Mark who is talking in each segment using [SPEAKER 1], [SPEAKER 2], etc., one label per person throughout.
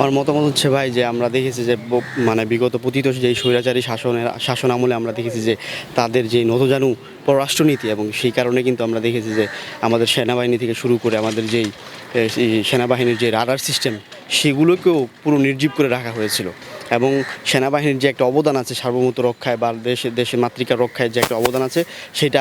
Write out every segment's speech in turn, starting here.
[SPEAKER 1] আমার মতামত হচ্ছে ভাই যে আমরা দেখেছি যে মানে বিগত পতিত যেই স্বৈরাচারী শাসনের শাসন আমলে আমরা দেখেছি যে তাদের যে নতজানু পররাষ্ট্রনীতি এবং সেই কারণে কিন্তু আমরা দেখেছি যে আমাদের সেনাবাহিনী থেকে শুরু করে আমাদের যেই সেনাবাহিনীর যে রাডার সিস্টেম, সেগুলোকেও পুরো নির্জীব করে রাখা হয়েছিল। এবং সেনাবাহিনীর যে একটা অবদান আছে সার্বভৌমত্ব রক্ষায় বা দেশের দেশের মাতৃকা রক্ষায় যে একটা অবদান আছে, সেটা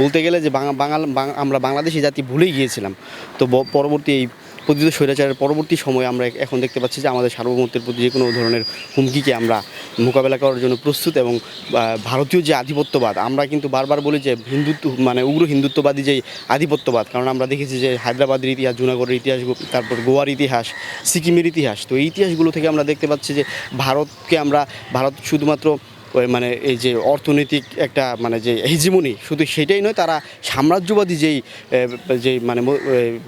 [SPEAKER 1] বলতে গেলে যে বাঙাল আমরা বাংলাদেশি জাতি ভুলেই গিয়েছিলাম। তো পরবর্তী এই পতিত স্বৈরাচারের পরবর্তী সময়ে আমরা এখন দেখতে পাচ্ছি যে আমাদের সার্বভৌমত্বের প্রতি যে কোনো ধরনের হুমকিকে আমরা মোকাবেলা করার জন্য প্রস্তুত এবং ভারতীয় যে আধিপত্যবাদ, আমরা কিন্তু বারবার বলি যে হিন্দুত্ব মানে উগ্র হিন্দুত্ববাদী যে আধিপত্যবাদ, কারণ আমরা দেখেছি যে হায়দ্রাবাদের ইতিহাস, জুনাগড়ের ইতিহাস, তারপর গোয়ার ইতিহাস, সিকিমের ইতিহাস, তো এই ইতিহাসগুলো থেকে আমরা দেখতে পাচ্ছি যে ভারতকে আমরা, ভারত শুধুমাত্র ওই মানে এই যে অর্থনৈতিক একটা মানে যে হিজিমনি শুধু সেটাই নয় তারা সাম্রাজ্যবাদী যেই এ, যে মানে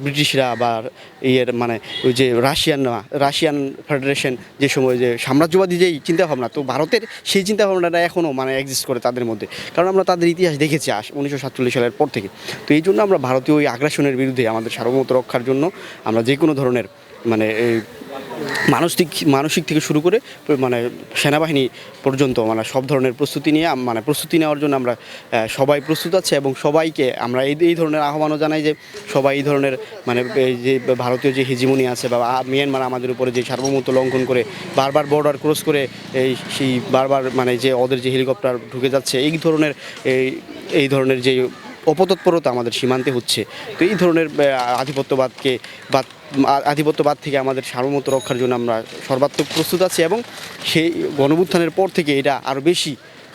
[SPEAKER 1] ব্রিটিশরা বা ইয়ের মানে ওই যে রাশিয়ান রাশিয়ান ফেডারেশন যে সময় যে সাম্রাজ্যবাদী যেই চিন্তাভাবনা তো ভারতের সেই চিন্তাভাবনাটা এখনও মানে এক্সিস্ট করে তাদের মধ্যে। কারণ আমরা তাদের ইতিহাস দেখেছি আস উনিশশো সাতচল্লিশ সালের পর থেকে। তো এই জন্য আমরা ভারতীয় ওই আগ্রাসনের বিরুদ্ধে আমাদের সার্বভৌমত্ব রক্ষার জন্য আমরা যে কোনো ধরনের মানে মানসিক মানসিক থেকে শুরু করে মানে সেনাবাহিনী পর্যন্ত মানে সব ধরনের প্রস্তুতি নিয়ে মানে প্রস্তুতি নেওয়ার জন্য আমরা সবাই প্রস্তুত আছে এবং সবাইকে আমরা এই এই ধরনের আহ্বানও জানাই যে সবাই এই ধরনের মানে এই যে ভারতীয় যে হিজিমনি আছে বা মিয়ানমার আমাদের উপরে যে সার্বভৌমত্ব লঙ্ঘন করে বারবার বর্ডার ক্রস করে এই সেই বারবার মানে যে ওদের যে হেলিকপ্টার ঢুকে যাচ্ছে, এই ধরনের, এই এই ধরনের যে অপতৎপরতা আমাদের সীমান্তে হচ্ছে। তো এই ধরনের আধিপত্যবাদকে বা আধিপত্যবাদ থেকে আমাদের সার্বভৌমত্ব রক্ষার জন্য আমরা সর্বাত্মক প্রস্তুত আছি এবং সেই গণবুত্থানের পর থেকে এটা আরও বেশি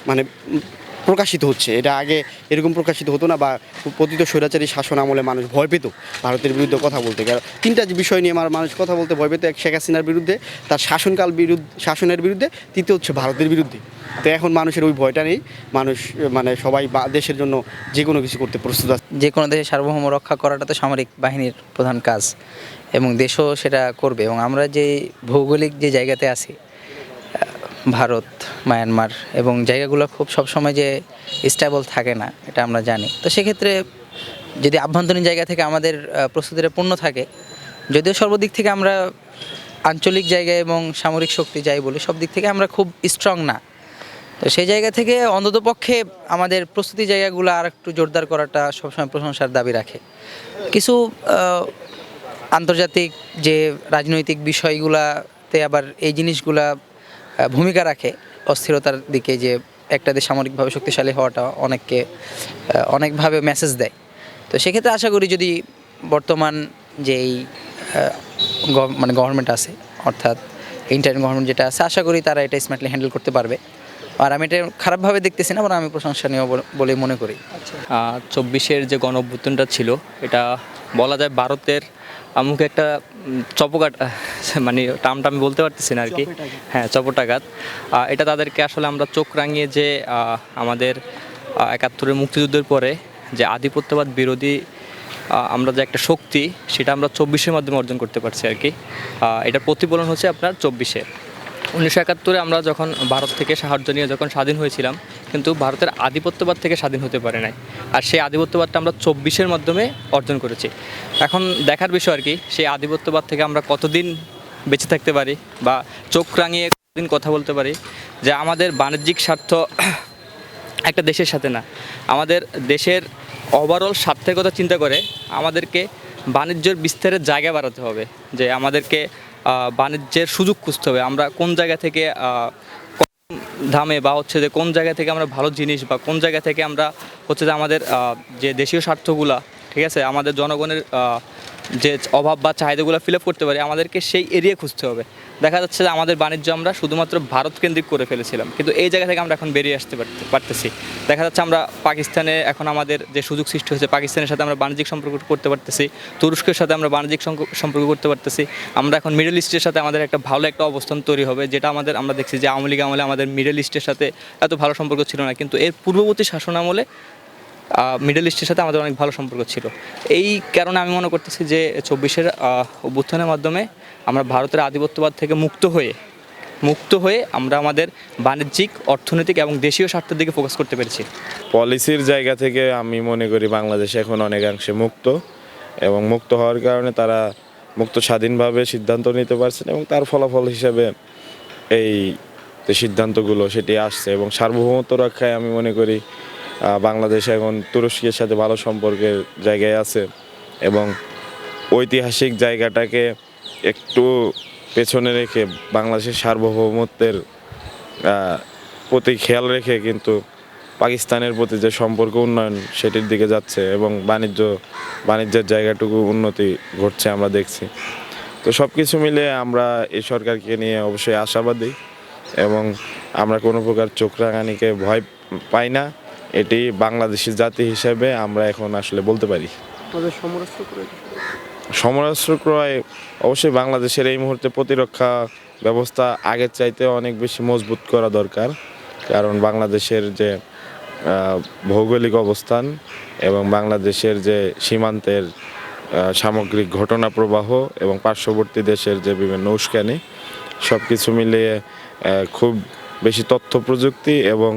[SPEAKER 1] মানে প্রকাশিত হচ্ছে। এটা আগে এরকম প্রকাশিত হতো না বা পতিত স্বৈরাচারী শাসন আমলে মানুষ ভয় পেত ভারতের বিরুদ্ধে কথা বলতে। কারণ তিনটা বিষয় নিয়ে আমার মানুষ কথা বলতে ভয় পেত, এক শেখ হাসিনার বিরুদ্ধে, তার শাসনকাল বিরুদ্ধে, শাসনের বিরুদ্ধে, তৃতীয় হচ্ছে ভারতের বিরুদ্ধে। তো এখন মানুষের ওই ভয়টা নেই। মানুষ মানে সবাই দেশের জন্য যে কোনো কিছু করতে প্রস্তুত আছে।
[SPEAKER 2] যে কোনো দেশের সার্বভৌম রক্ষা করাটা তো সামরিক বাহিনীর প্রধান কাজ এবং দেশও সেটা করবে। এবং আমরা যে ভৌগোলিক যে জায়গাতে আছি ভারত, মায়ানমার এবং জায়গাগুলো খুব সবসময় যে স্টেবল থাকে না, এটা আমরা জানি। তো সেক্ষেত্রে যদি আভ্যন্তরীণ জায়গা থেকে আমাদের প্রস্তুতিটা পূর্ণ থাকে, যদিও সর্বদিক থেকে আমরা আঞ্চলিক জায়গায় এবং সামরিক শক্তি যাই বলি, সব দিক থেকে আমরা খুব স্ট্রং না। তো সেই জায়গা থেকে অন্ততপক্ষে আমাদের প্রস্তুতি জায়গাগুলো আর একটু জোরদার করাটা সবসময় প্রশংসার দাবি রাখে। কিছু আন্তর্জাতিক যে রাজনৈতিক বিষয়গুলাতে আবার এই জিনিসগুলা ভূমিকা রাখে অস্থিরতার দিকে যে একটা দেশ সামরিকভাবে শক্তিশালী হওয়াটা অনেককে অনেকভাবে মেসেজ দেয়। তো সেক্ষেত্রে আশা করি যদি বর্তমান যেই মানে গভর্নমেন্ট আছে, অর্থাৎ ইন্টারিম গভর্নমেন্ট যেটা আছে, আশা করি তারা এটা স্মার্টলি হ্যান্ডেল করতে পারবে। আর আমি এটা খারাপভাবে দেখতেছি না আমি প্রশংসনীয় বলে- মনে করি।
[SPEAKER 3] চব্বিশের যে গণ ছিল, এটা বলা যায় ভারতের মুখে একটা চপকাট মানে টার্মটা আমি বলতে পারতেছি না আর কি। হ্যাঁ চপটাঘাত। এটা তাদেরকে আসলে আমরা চোখ রাঙিয়ে যে আমাদের একাত্তরের মুক্তিযুদ্ধের পরে যে আধিপত্যবাদ বিরোধী আমরা যে একটা শক্তি সেটা আমরা চব্বিশের মাধ্যমে অর্জন করতে পারছি আর কি। আহ, এটার প্রতিফলন হচ্ছে আপনার চব্বিশে। উনিশশো একাত্তরে আমরা যখন ভারত থেকে সাহায্য নিয়ে যখন স্বাধীন হয়েছিলাম কিন্তু ভারতের আধিপত্যবাদ থেকে স্বাধীন হতে পারে নাই। আর সেই আধিপত্যবাদটা আমরা চব্বিশের মাধ্যমে অর্জন করেছি। এখন দেখার বিষয় আর কি, সেই আধিপত্যবাদ থেকে আমরা কতদিন বেঁচে থাকতে পারি বা চোখ রাঙিয়ে কতদিন কথা বলতে পারি যে আমাদের বাণিজ্যিক স্বার্থ একটা দেশের সাথে না। আমাদের দেশের ওভারঅল স্বার্থের কথা চিন্তা করে আমাদেরকে বাণিজ্যের বিস্তারের জায়গা বাড়াতে হবে। যে আমাদেরকে বাণিজ্যের সুযোগ খুঁজতে হবে। আমরা কোন জায়গা থেকে দামে বা হচ্ছে যে কোন জায়গা থেকে আমরা ভালো জিনিস বা কোন জায়গা থেকে আমরা হচ্ছে যে আমাদের যে দেশীয় স্বার্থগুলা ঠিক আছে? আমাদের জনগণের যে অভাব বা চাহিদাগুলো ফিল আপ করতে পারি, আমাদেরকে সেই এরিয়া খুঁজতে হবে। দেখা যাচ্ছে যে আমাদের বাণিজ্য আমরা শুধুমাত্র ভারত কেন্দ্রিক করে ফেলেছিলাম। কিন্তু এই জায়গা থেকে আমরা এখন বেরিয়ে আসতে পারতে- পারতেছি। দেখা যাচ্ছে আমরা পাকিস্তানে এখন আমাদের যে সুযোগ সৃষ্টি হয়েছে, পাকিস্তানের সাথে আমরা বাণিজ্যিক সম্পর্ক করতে পারতেছি, তুরস্কের সাথে আমরা বাণিজ্যিক সম্পর্ক করতে পারতেছি। আমরা এখন মিডল ইস্টের সাথে আমাদের একটা ভালো একটা অবস্থান তৈরি হবে, যেটা আমাদের, আমরা দেখছি যে আওয়ামী লীগ আমলে আমাদের মিডল ইস্টের সাথে এত ভালো সম্পর্ক ছিল না। কিন্তু এর পূর্ববর্তী শাসন আমলে মিডল ইস্টের সাথে আমাদের অনেক ভালো সম্পর্ক ছিল। এই কারণে আমি মনে করতেছি যে চব্বিশের অভ্যুত্থানের মাধ্যমে আমরা ভারতের আধিপত্যবাদ থেকে মুক্ত হয়ে মুক্ত হয়ে আমরা আমাদের বাণিজ্যিক, অর্থনৈতিক এবং দেশীয় স্বার্থের দিকে ফোকাস করতে পেরেছি।
[SPEAKER 4] পলিসির জায়গা থেকে আমি মনে করি বাংলাদেশ এখন অনেকাংশে মুক্ত এবং মুক্ত হওয়ার কারণে তারা মুক্ত স্বাধীনভাবে সিদ্ধান্ত নিতে পারছেন এবং তার ফলাফল হিসাবে এই সিদ্ধান্তগুলো সেটি আসছে এবং সার্বভৌমত্ব রক্ষায় আমি মনে করি বাংলাদেশ এখন তুরস্কের সাথে ভালো সম্পর্কের জায়গায় আছে এবং ঐতিহাসিক জায়গাটাকে একটু পেছনে রেখে বাংলাদেশের সার্বভৌমত্বের প্রতি খেয়াল রেখে কিন্তু পাকিস্তানের প্রতি যে সম্পর্ক উন্নয়ন সেটির দিকে যাচ্ছে এবং বাণিজ্য, বাণিজ্যের জায়গাটুকু উন্নতি ঘটছে আমরা দেখছি। তো সব কিছু মিলে আমরা এই সরকারকে নিয়ে অবশ্যই আশাবাদী এবং আমরা কোনো প্রকার চোখ রাঙানিকে ভয় পাই না। এটি বাংলাদেশি জাতি হিসেবে আমরা এখন আসলে বলতে পারি।
[SPEAKER 5] সমরাস্ত্র
[SPEAKER 4] ক্রয় অবশ্যই বাংলাদেশের এই মুহূর্তে প্রতিরক্ষা ব্যবস্থা আগের চাইতে অনেক বেশি মজবুত করা দরকার। কারণ বাংলাদেশের যে ভৌগোলিক অবস্থান এবং বাংলাদেশের যে সীমান্তের সামগ্রিক ঘটনা প্রবাহ এবং পার্শ্ববর্তী দেশের যে বিভিন্ন উস্কানি সব কিছু মিলিয়ে খুব বেশি তথ্য প্রযুক্তি এবং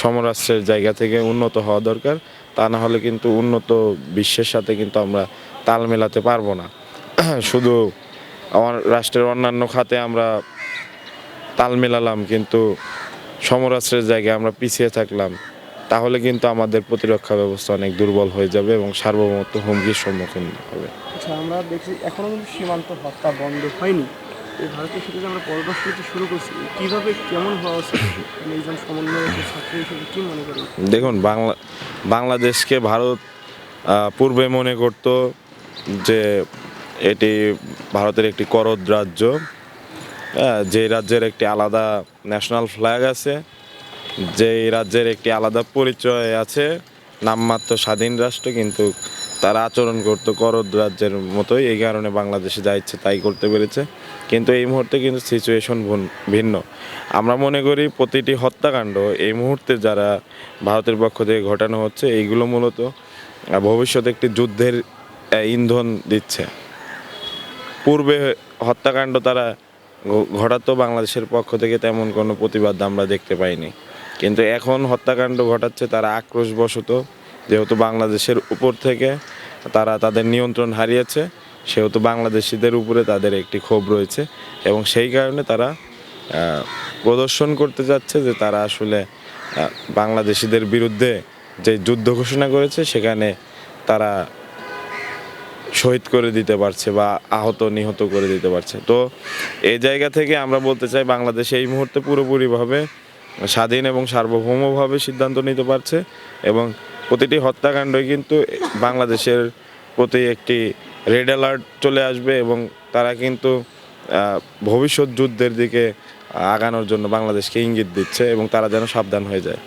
[SPEAKER 4] সমরাস্ত্রের জায়গা থেকে উন্নত হওয়া দরকার। তা না হলে কিন্তু উন্নত বিশ্বের সাথে কিন্তু আমরা তাল মেলাতে পারব না। শুধু আমার রাষ্ট্রের অন্যান্য খাতে আমরা তাল মেলালাম, কিন্তু সমরাস্ত্রের জায়গায় আমরা পিছিয়ে থাকলাম, তাহলে কিন্তু আমাদের প্রতিরক্ষা ব্যবস্থা অনেক দুর্বল হয়ে যাবে এবং সার্বভৌমত্ব হুমকির সম্মুখীন হবে।
[SPEAKER 5] আচ্ছা আমরা দেখছি এখনও কিন্তু সীমান্ত হত্যা বন্ধ হয়নি। এই সাথে যে আমরা পররাষ্ট্রনীতি শুরু করছি, কীভাবে, কেমন হওয়া উচিত? একজন সমন্বয় ছাত্র হিসেবে কি মনে করেন?
[SPEAKER 4] দেখুন, বাংলা, বাংলাদেশকে ভারত পূর্বে মনে করত যে এটি ভারতের একটি করদ রাজ্য। যে রাজ্যের একটি আলাদা ন্যাশনাল ফ্ল্যাগ আছে, যে রাজ্যের একটি আলাদা পরিচয় আছে, নামমাত্র স্বাধীন রাষ্ট্র, কিন্তু তারা আচরণ করতো করদ রাজ্যের মতোই, এই কারণে বাংলাদেশে যা ইচ্ছে তাই করতে পেরেছে। কিন্তু এই মুহূর্তে কিন্তু সিচুয়েশন ভিন্ন। আমরা মনে করি প্রতিটি হত্যাকাণ্ড এই মুহূর্তে যারা ভারতের পক্ষ থেকে ঘটানো হচ্ছে, এইগুলো মূলত ভবিষ্যতে একটি যুদ্ধের ইন্ধন দিচ্ছে। পূর্বে হত্যাকাণ্ড তারা ঘটাতো, বাংলাদেশের পক্ষ থেকে তেমন কোনো প্রতিবাদ আমরা দেখতে পাইনি। কিন্তু এখন হত্যাকাণ্ড ঘটাচ্ছে, তারা আক্রোশবশত যেহেতু বাংলাদেশের উপর থেকে তারা তাদের নিয়ন্ত্রণ হারিয়েছে, সেহেতু বাংলাদেশিদের উপরে তাদের একটি ক্ষোভ রয়েছে এবং সেই কারণে তারা প্রদর্শন করতে যাচ্ছে যে তারা আসলে বাংলাদেশিদের বিরুদ্ধে যে যুদ্ধ ঘোষণা করেছে সেখানে তারা শহীদ করে দিতে পারছে বা আহত, নিহত করে দিতে পারছে। তো এই জায়গা থেকে আমরা বলতে চাই বাংলাদেশ এই মুহূর্তে পুরোপুরিভাবে স্বাধীন এবং সার্বভৌমভাবে সিদ্ধান্ত নিতে পারছে এবং প্রতিটি হত্যাকাণ্ডই কিন্তু বাংলাদেশের প্রতি একটি রেড অ্যালার্ট চলে আসবে এবং তারা কিন্তু ভবিষ্যৎ যুদ্ধের দিকে আগানোর জন্য বাংলাদেশকে ইঙ্গিত দিচ্ছে এবং তারা যেন সাবধান হয়ে যায়।